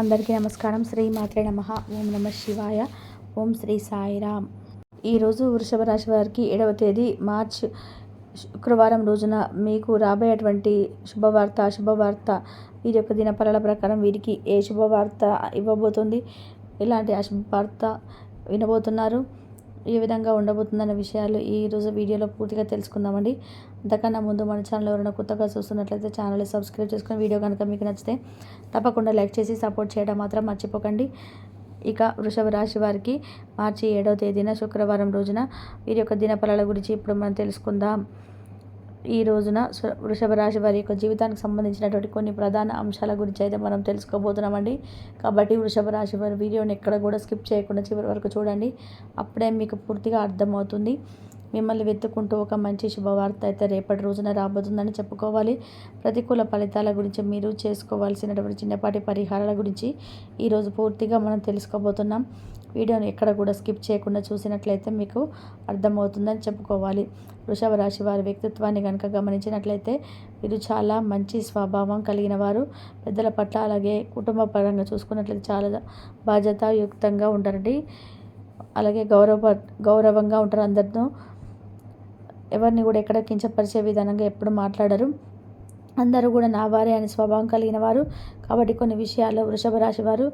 అందరికీ నమస్కారం. శ్రీ మాత్రే నమ. ఓం నమ శివాయ. ఓం శ్రీ సాయిరామ్ ఈరోజు వృషభ రాశి వారికి ఏడవ తేదీ మార్చ్ శుక్రవారం రోజున మీకు రాబోయేటువంటి శుభవార్త అశుభవార్త వీరి యొక్క దినపరాల ప్రకారం వీరికి ఏ శుభవార్త ఇవ్వబోతుంది? ఎలాంటి అశుభవార్త వినబోతున్నారు? ఏ విధంగా ఉండబోతుందన్న విషయాలు ఈ రోజు వీడియోలో పూర్తిగా తెలుసుకుందామండి. అంతకన్నా ముందు మన ఛానల్ ఎవరైనా కొత్తగా చూస్తున్నట్లయితే ఛానల్ సబ్స్క్రైబ్ చేసుకుని వీడియో కనుక మీకు నచ్చితే తప్పకుండా లైక్ చేసి సపోర్ట్ చేయడం మాత్రం మర్చిపోకండి. ఇక వృషభ రాశి వారికి మార్చి ఏడవ తేదీన శుక్రవారం రోజున వీరి యొక్క దినఫలాల గురించి ఇప్పుడు మనం తెలుసుకుందాం. ఈ రోజున వృషభ రాశి వారి యొక్క జీవితానికి సంబంధించినటువంటి కొన్ని ప్రధాన అంశాల గురించి అయితే మనం తెలుసుకోబోతున్నామండి. కాబట్టి వృషభ రాశి వారి వీడియోని ఎక్కడ కూడా స్కిప్ చేయకుండా చివరి వరకు చూడండి. అప్పుడే మీకు పూర్తిగా అర్థమవుతుంది. మిమ్మల్ని వెతుక్కుంటూ ఒక మంచి శుభవార్త అయితే రేపటి రోజున రాబోతుందని చెప్పుకోవాలి. ప్రతికూల ఫలితాల గురించి మీరు చేసుకోవాల్సినటువంటి చిన్నపాటి పరిహారాల గురించి ఈరోజు పూర్తిగా మనం తెలుసుకోబోతున్నాం. వీడియోని ఎక్కడ కూడా స్కిప్ చేయకుండా చూసినట్లయితే మీకు అర్థమవుతుందని చెప్పుకోవాలి. వృషభ రాశి వారి వ్యక్తిత్వాన్ని కనుక గమనించినట్లయితే వీరు చాలా మంచి స్వభావం కలిగిన వారు. పెద్దల పట్ల అలాగే కుటుంబ పరంగా చూసుకున్నట్లయితే చాలా బాధ్యతాయుక్తంగా ఉంటారండి. అలాగే గౌరవ గౌరవంగా ఉంటారు అందరితో. ఎవరిని కూడా ఎక్కడ కించపరిచే విధానంగా ఎప్పుడు మాట్లాడరు. అందరూ కూడా నా వారే అనే స్వభావం కలిగిన వారు. కాబట్టి కొన్ని విషయాల్లో వృషభ రాశి వారు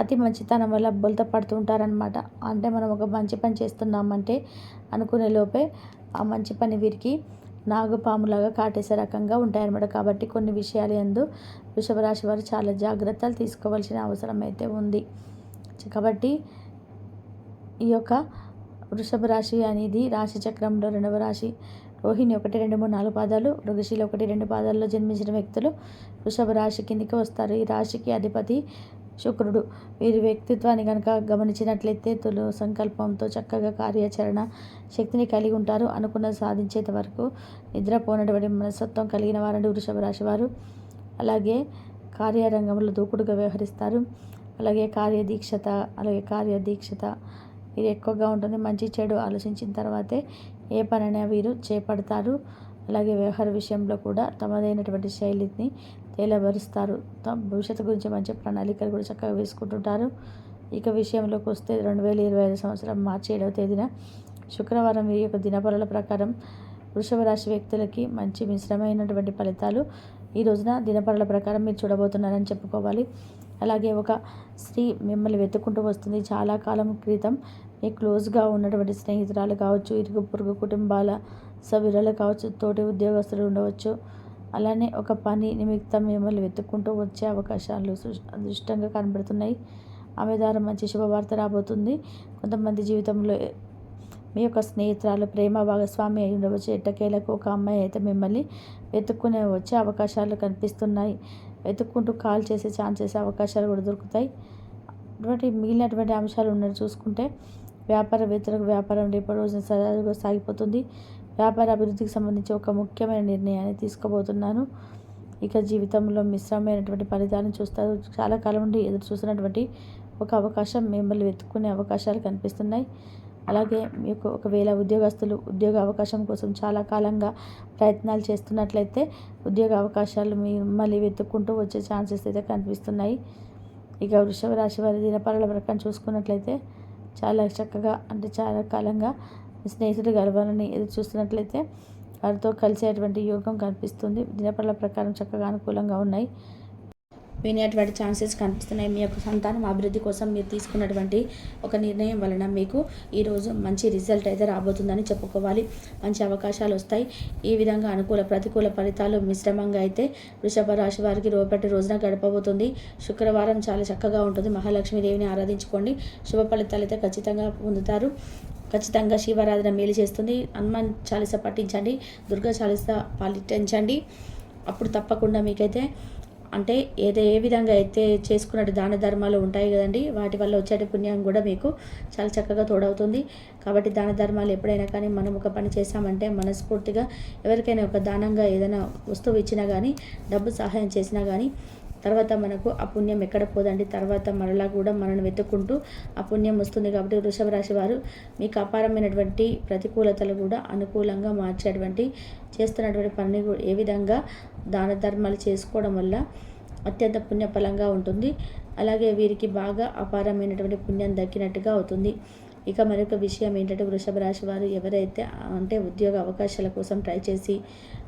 అతి మంచితనం వల్ల బొలత పడుతూ ఉంటారనమాట అంటే మనం ఒక మంచి పని చేస్తున్నామంటే అనుకునే లోపే ఆ మంచి పని వీరికి నాగుపాములాగా కాటేసే రకంగా ఉంటాయన్నమాట. కాబట్టి కొన్ని విషయాలు ఎందు వృషభ రాశి వారు చాలా జాగ్రత్తలు తీసుకోవాల్సిన అవసరం అయితే ఉంది. కాబట్టి ఈ యొక్క వృషభ రాశి అనేది రాశి చక్రంలో రెండవ రాశి. రోహిణి ఒకటి రెండు మూడు నాలుగు పాదాలు. మృగశిల ఒకటి రెండు పాదాల్లో జన్మించిన వ్యక్తులు వృషభ రాశి కిందికి వస్తారు. ఈ రాశికి అధిపతి శుక్రుడు. వీరి వ్యక్తిత్వాన్ని కనుక గమనించినట్లయితే తులు సంకల్పంతో చక్కగా కార్యాచరణ శక్తిని కలిగి ఉంటారు. అనుకున్నది సాధించేంత వరకు నిద్రపోనటువంటి మనస్తత్వం కలిగిన వారండి వృషభ రాశి వారు. అలాగే కార్యరంగంలో దూకుడుగా వ్యవహరిస్తారు. అలాగే కార్యదీక్షత అలాగే కార్యదీక్షత ఇది ఎక్కువగా ఉంటుంది మంచి చెడు ఆలోచించిన తర్వాతే ఏ పనైనా వీరు చేపడతారు. అలాగే వ్యవహార విషయంలో కూడా తమదైనటువంటి శైలిని తేలబరుస్తారు. తమ భవిష్యత్తు గురించి మంచి ప్రణాళికలు కూడా చక్కగా వేసుకుంటుంటారు. ఇక విషయంలోకి వస్తే రెండు వేల ఇరవై ఐదు సంవత్సరం మార్చి ఏడవ తేదీన శుక్రవారం వీరి యొక్క దినపరుల ప్రకారం వృషభ రాశి వ్యక్తులకి మంచి మిశ్రమైనటువంటి ఫలితాలు ఈ రోజున దినపరుల ప్రకారం మీరు చూడబోతున్నారని చెప్పుకోవాలి. అలాగే ఒక స్త్రీ మిమ్మల్ని వెతుక్కుంటూ వస్తుంది. చాలా కాలం క్రితం మీ క్లోజ్గా ఉన్నటువంటి స్నేహితురాలు కావచ్చు ఇరుగు పొరుగు కుటుంబాల సభ్యురాలు కావచ్చు తోటి ఉద్యోగస్తులు ఉండవచ్చు. అలానే ఒక పని నిమిత్తం మిమ్మల్ని వెతుక్కుంటూ వచ్చే అవకాశాలు అదృష్టంగా కనబడుతున్నాయి. ఆమె ద్వారా మంచి శుభవార్త రాబోతుంది. కొంతమంది జీవితంలో మీ యొక్క స్నేహితురాలు ప్రేమ భాగస్వామి అయి ఉండవచ్చు. ఎట్టకేలకు ఒక అమ్మాయి అయితే మిమ్మల్ని వెతుక్కునే వచ్చే అవకాశాలు కనిపిస్తున్నాయి. వెతుక్కుంటూ కాల్ చేసే ఛాన్స్ చేసే అవకాశాలు కూడా దొరుకుతాయి. అటువంటి మిగిలినటువంటి అంశాలు ఉన్నది చూసుకుంటే వ్యాపారవేత్తలకు వ్యాపారం రేపటి రోజున సజావుగా సాగిపోతుంది. వ్యాపార అభివృద్ధికి సంబంధించి ఒక ముఖ్యమైన నిర్ణయాన్ని తీసుకోబోతున్నాను. ఇక జీవితంలో మిశ్రమైనటువంటి ఫలితాలను చూస్తారు. చాలా కాలం నుండి ఎదురు చూసినటువంటి ఒక అవకాశం మిమ్మల్ని వెతుక్కునే అవకాశాలు కనిపిస్తున్నాయి. అలాగే మీకు ఒకవేళ ఉద్యోగస్తులు ఉద్యోగ అవకాశం కోసం చాలా కాలంగా ప్రయత్నాలు చేస్తున్నట్లయితే ఉద్యోగ అవకాశాలు మిమ్మల్ని వెతుక్కుంటూ వచ్చే ఛాన్సెస్ అయితే కనిపిస్తున్నాయి. ఇక వృషభ రాశి వారి దినపరాల ప్రకారం చూసుకున్నట్లయితే చాలా చక్కగా అంటే చాలా కాలంగా స్నేహితుడు గలవాలని ఎదురు చూస్తున్నట్లయితే వారితో కలిసేటువంటి యోగం కనిపిస్తుంది. దినపరాల ప్రకారం చక్కగా అనుకూలంగా ఉన్నాయి. వినేటువంటి ఛాన్సెస్ కనిపిస్తున్నాయి. మీ యొక్క సంతానం అభివృద్ధి కోసం మీరు తీసుకున్నటువంటి ఒక నిర్ణయం వలన మీకు ఈరోజు మంచి రిజల్ట్ అయితే రాబోతుందని చెప్పుకోవాలి. మంచి అవకాశాలు వస్తాయి. ఈ విధంగా అనుకూల ప్రతికూల ఫలితాలు మిశ్రమంగా అయితే వృషభ రాశి వారికి రేపటి రోజున గడపబోతుంది. శుక్రవారం చాలా చక్కగా ఉంటుంది. మహాలక్ష్మీదేవిని ఆరాధించుకోండి. శుభ ఫలితాలు అయితే ఖచ్చితంగా పొందుతారు. ఖచ్చితంగా శివారాధన మేలు చేస్తుంది. హనుమాన్ చాలీస పఠించండి. దుర్గా చాలీస పాటించండి అప్పుడు తప్పకుండా మీకైతే అంటే ఏదో ఏ విధంగా అయితే చేసుకున్నట్టు దాన ధర్మాలు ఉంటాయి కదండి వాటి వల్ల వచ్చే పుణ్యం కూడా మీకు చాలా చక్కగా తోడవుతుంది. కాబట్టి దాన ధర్మాలు ఎప్పుడైనా కానీ మనం ఒక పని చేసామంటే మనస్ఫూర్తిగా ఎవరికైనా ఒక దానంగా ఏదైనా వస్తువు ఇచ్చినా కానీ డబ్బు సహాయం చేసినా కానీ తర్వాత మనకు ఆ పుణ్యం ఎక్కడ పోదండి? తర్వాత మరలా కూడా మనల్ని వెతుక్కుంటూ ఆ పుణ్యం వస్తుంది కాబట్టి వృషభ రాశి వారు మీకు అపారమైనటువంటి ప్రతికూలతలు కూడా అనుకూలంగా మార్చేటువంటి చేస్తున్నటువంటి పని ఏ విధంగా దాన ధర్మాలు చేసుకోవడం వల్ల అత్యంత పుణ్యఫలంగా ఉంటుంది. అలాగే వీరికి బాగా అపారమైనటువంటి పుణ్యం దక్కినట్టుగా అవుతుంది. ఇక మరొక విషయం ఏంటంటే వృషభ రాశి వారు ఎవరైతే అంటే ఉద్యోగ అవకాశాల కోసం ట్రై చేసి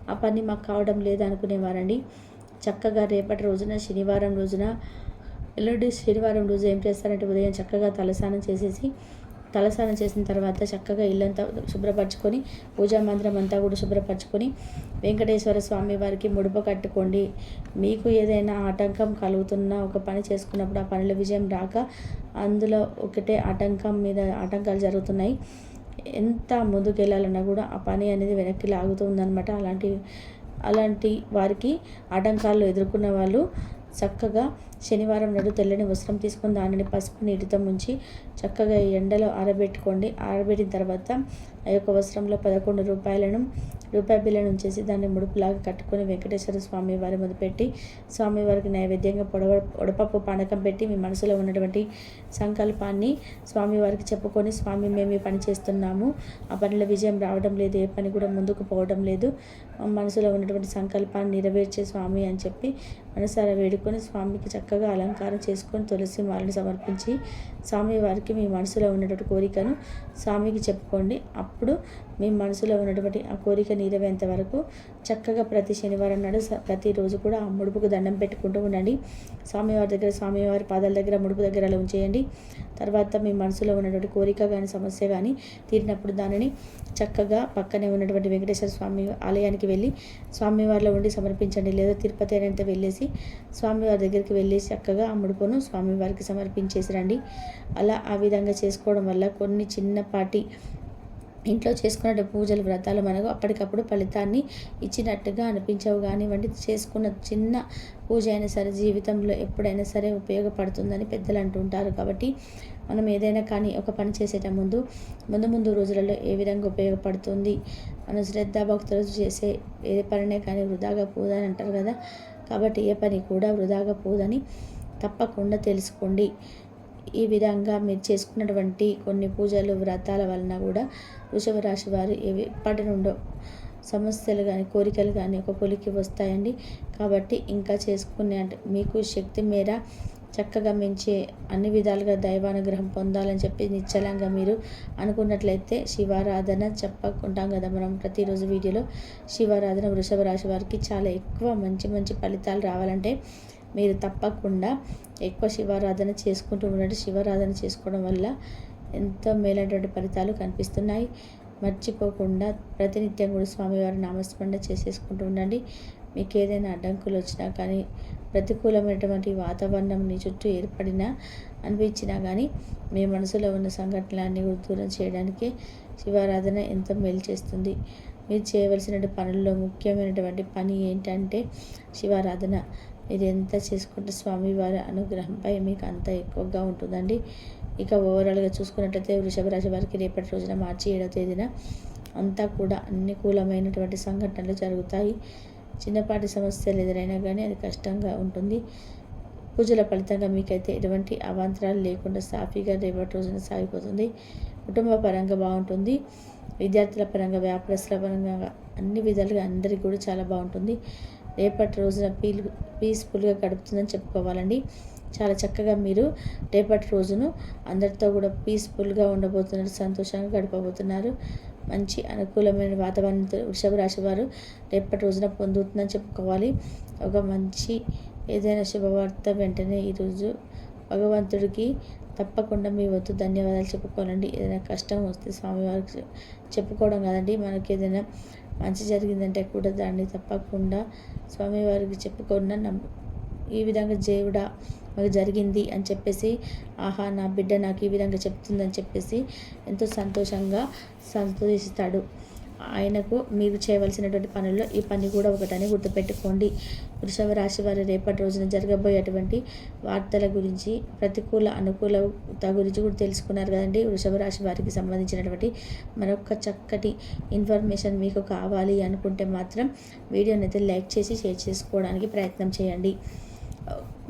ఆ పని మాకు కావడం లేదనుకునేవారండి. అనుకునేవారండి చక్కగా రేపటి రోజున శనివారం రోజున ఎల్లుండి శనివారం రోజు ఏం చేస్తారంటే ఉదయం చక్కగా తలస్నానం చేసేసి తలస్నానం చేసిన తర్వాత చక్కగా ఇల్లంతా శుభ్రపరచుకొని పూజా మందిరం అంతా కూడా శుభ్రపరచుకొని వెంకటేశ్వర స్వామి వారికి ముడుపు కట్టుకోండి. మీకు ఏదైనా ఆటంకం కలుగుతున్నా ఒక పని చేసుకున్నప్పుడు ఆ పనుల విజయం రాక అందులో ఒకటే ఆటంకం మీద ఆటంకాలు జరుగుతున్నాయి. ఎంత ముందుకెళ్ళాలన్నా కూడా ఆ పని అనేది వెనక్కి లాగుతుందనమాట అలాంటి అలాంటి వారికి ఆటంకాలు ఎదుర్కొన్న వాళ్ళు చక్కగా శనివారం నాడు తెల్లని వస్త్రం తీసుకుని దానిని పసుపు నీటితో ముంచి చక్కగా ఎండలో ఆరబెట్టుకోండి. ఆరబెట్టిన తర్వాత ఆ యొక్క వస్త్రంలో పదకొండు రూపాయలను రూపాయి బిల్లను ఉంచేసి దాన్ని ముడుపులాగా కట్టుకొని వెంకటేశ్వర స్వామి వారి మొదపెట్టి స్వామి స్వామివారికి నైవేద్యంగా పొడవ పొడపప్పు పానకం పెట్టి మీ మనసులో ఉన్నటువంటి సంకల్పాన్ని స్వామివారికి చెప్పుకొని స్వామి మేము ఈ పని చేస్తున్నాము. ఆ పనిలో విజయం రావడం లేదు. ఏ పని కూడా ముందుకు పోవడం లేదు. మనసులో ఉన్నటువంటి సంకల్పాన్ని నెరవేర్చే స్వామి అని చెప్పి మనసారా వేడుకొని స్వామికి చక్కగా అలంకారం చేసుకొని తులసి మాలను సమర్పించి స్వామివారికి మీ మనసులో ఉన్నటువంటి కోరికను స్వామికి చెప్పుకోండి. అప్పుడు మీ మనసులో ఉన్నటువంటి ఆ కోరిక నీరవేంత వరకు చక్కగా ప్రతి శనివారం నాడు ప్రతిరోజు కూడా ఆ ముడుపుకు దండం పెట్టుకుంటూ ఉండండి. స్వామివారి దగ్గర స్వామివారి పాదాల దగ్గర ముడుపు దగ్గర అలా ఉంచేయండి. తర్వాత మీ మనసులో ఉన్నటువంటి కోరిక కానీ సమస్య కానీ తీరినప్పుడు దానిని చక్కగా పక్కనే ఉన్నటువంటి వెంకటేశ్వర స్వామి ఆలయానికి వెళ్ళి స్వామివారిలో ఉండి సమర్పించండి. లేదా తిరుపతి అనేంత వెళ్ళేసి స్వామివారి దగ్గరికి వెళ్ళి చక్కగా ఆ ముడుపును స్వామివారికి సమర్పించేసి రండి అలా ఆ విధంగా చేసుకోవడం వల్ల కొన్ని చిన్నపాటి ఇంట్లో చేసుకున్న పూజలు వ్రతాలు మనకు అప్పటికప్పుడు ఫలితాన్ని ఇచ్చినట్టుగా అనిపించవు. కానివ్వండి చేసుకున్న చిన్న పూజ అయినా సరే జీవితంలో ఎప్పుడైనా సరే ఉపయోగపడుతుందని పెద్దలు అంటుంటారు కాబట్టి మనం ఏదైనా కానీ ఒక పని చేసేట ముందు ముందు ముందు రోజులలో ఏ విధంగా ఉపయోగపడుతుంది మన శ్రద్ధ భక్తులు చేసే ఏ పనినే కానీ వృధాగా పోదని అంటారు కదా. కాబట్టి ఏ పని కూడా వృధాగా పోదని తప్పకుండా తెలుసుకోండి. ఈ విధంగా మీరు చేసుకున్నటువంటి కొన్ని పూజలు వ్రతాల వలన కూడా వృషభ రాశి వారు ఎప్పటి నుండో సమస్యలు కానీ కోరికలు కానీ ఒక కొలికి వస్తాయండి. కాబట్టి ఇంకా చేసుకునే అంటే మీకు శక్తి మేర చక్కగా మించి అన్ని విధాలుగా దైవానుగ్రహం పొందాలని చెప్పి నిశ్చలంగా మీరు అనుకున్నట్లయితే శివారాధన చెప్పకుంటాం కదా మనం ప్రతిరోజు వీడియోలో. శివారాధన వృషభ రాశి వారికి చాలా ఎక్కువ మంచి మంచి ఫలితాలు రావాలంటే మీరు తప్పకుండా ఎక్కువ శివారాధన చేసుకుంటూ ఉండండి. శివారాధన చేసుకోవడం వల్ల ఎంతో మేలైనటువంటి ఫలితాలు కనిపిస్తున్నాయి. మర్చిపోకుండా ప్రతినిత్యం కూడా స్వామివారి నామస్మరణ చేసేసుకుంటూ ఉండండి. మీకు ఏదైనా అడ్డంకులు వచ్చినా కానీ ప్రతికూలమైనటువంటి వాతావరణం నీ చుట్టూ ఏర్పడినా అనిపించినా కానీ మీ మనసులో ఉన్న సంఘటనలన్నీ దూరం చేయడానికి శివారాధన ఎంతో మేలు చేస్తుంది. మీరు చేయవలసిన పనుల్లో ముఖ్యమైనటువంటి పని ఏంటంటే శివారాధన. మీరు ఎంత చేసుకుంటే స్వామివారి అనుగ్రహంపై మీకు అంత ఎక్కువగా ఉంటుందండి. ఇక ఓవరాల్గా చూసుకున్నట్లయితే వృషభ రాశి వారికి రేపటి రోజున మార్చి ఏడవ తేదీన అంతా కూడా అనుకూలమైనటువంటి సంఘటనలు జరుగుతాయి. చిన్నపాటి సమస్యలు ఎదురైనా కానీ అది కష్టంగా ఉంటుంది. పూజల ఫలితంగా మీకైతే ఎటువంటి అవాంతరాలు లేకుండా సాఫీగా రేపటి రోజున సాగిపోతుంది. కుటుంబ పరంగా బాగుంటుంది. విద్యార్థుల పరంగా వ్యాపారస్తుల పరంగా అన్ని విధాలుగా అందరికీ కూడా చాలా బాగుంటుంది. రేపటి రోజున పీల్ పీస్ఫుల్గా గడుపుతుందని చెప్పుకోవాలండి. చాలా చక్కగా మీరు రేపటి రోజును అందరితో కూడా పీస్ఫుల్గా ఉండబోతున్నారు సంతోషంగా గడపబోతున్నారు. మంచి అనుకూలమైన వాతావరణంతో వృషభ రాశి వారు రేపటి రోజున పొందుతుందని చెప్పుకోవాలి. ఒక మంచి ఏదైనా శుభవార్త వెంటనే ఈరోజు భగవంతుడికి తప్పకుండా మీ వద్దు ధన్యవాదాలు చెప్పుకోవాలండి. ఏదైనా కష్టం వస్తే స్వామివారికి చెప్పుకోవడం కాదండి. మనకి ఏదైనా మంచి జరిగిందంటే కూడా దాన్ని తప్పకుండా స్వామివారికి చెప్పుకున్న నమ్ ఈ విధంగా దేవుడా మాకు జరిగింది అని చెప్పేసి ఆహా నా బిడ్డ నాకు ఈ విధంగా చెప్తుందని చెప్పేసి ఎంతో సంతోషంగా సంతోషిస్తాడు. ఆయనకు మీరు చేయవలసినటువంటి పనుల్లో ఈ పని కూడా ఒకటని గుర్తుపెట్టుకోండి. వృషభ రాశి వారి రేపటి రోజున జరగబోయేటువంటి వార్తల గురించి ప్రతికూల అనుకూలత గురించి కూడా తెలుసుకున్నారు కదండి. వృషభ రాశి వారికి సంబంధించినటువంటి మరొక చక్కటి ఇన్ఫర్మేషన్ మీకు కావాలి అనుకుంటే మాత్రం వీడియోని అయితే లైక్ చేసి షేర్ చేసుకోవడానికి ప్రయత్నం చేయండి.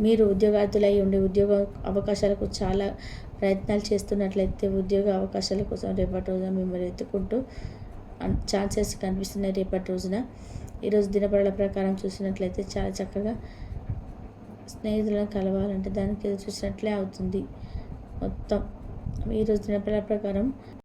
మీరు ఉద్యోగార్థులై ఉండి ఉద్యోగ అవకాశాలకు చాలా ప్రయత్నాలు చేస్తున్నట్లయితే ఉద్యోగ అవకాశాల కోసం రేపటి రోజున మిమ్మల్ని ఎత్తుకుంటూ ఛాన్సెస్ కనిపిస్తున్నాయి రేపటి రోజున. ఈరోజు దినపడల ప్రకారం చూసినట్లయితే చాలా చక్కగా స్నేహితులను కలవాలంటే దానికి ఎదురు చూసినట్లే అవుతుంది మొత్తం. ఈరోజు దినఫల ప్రకారం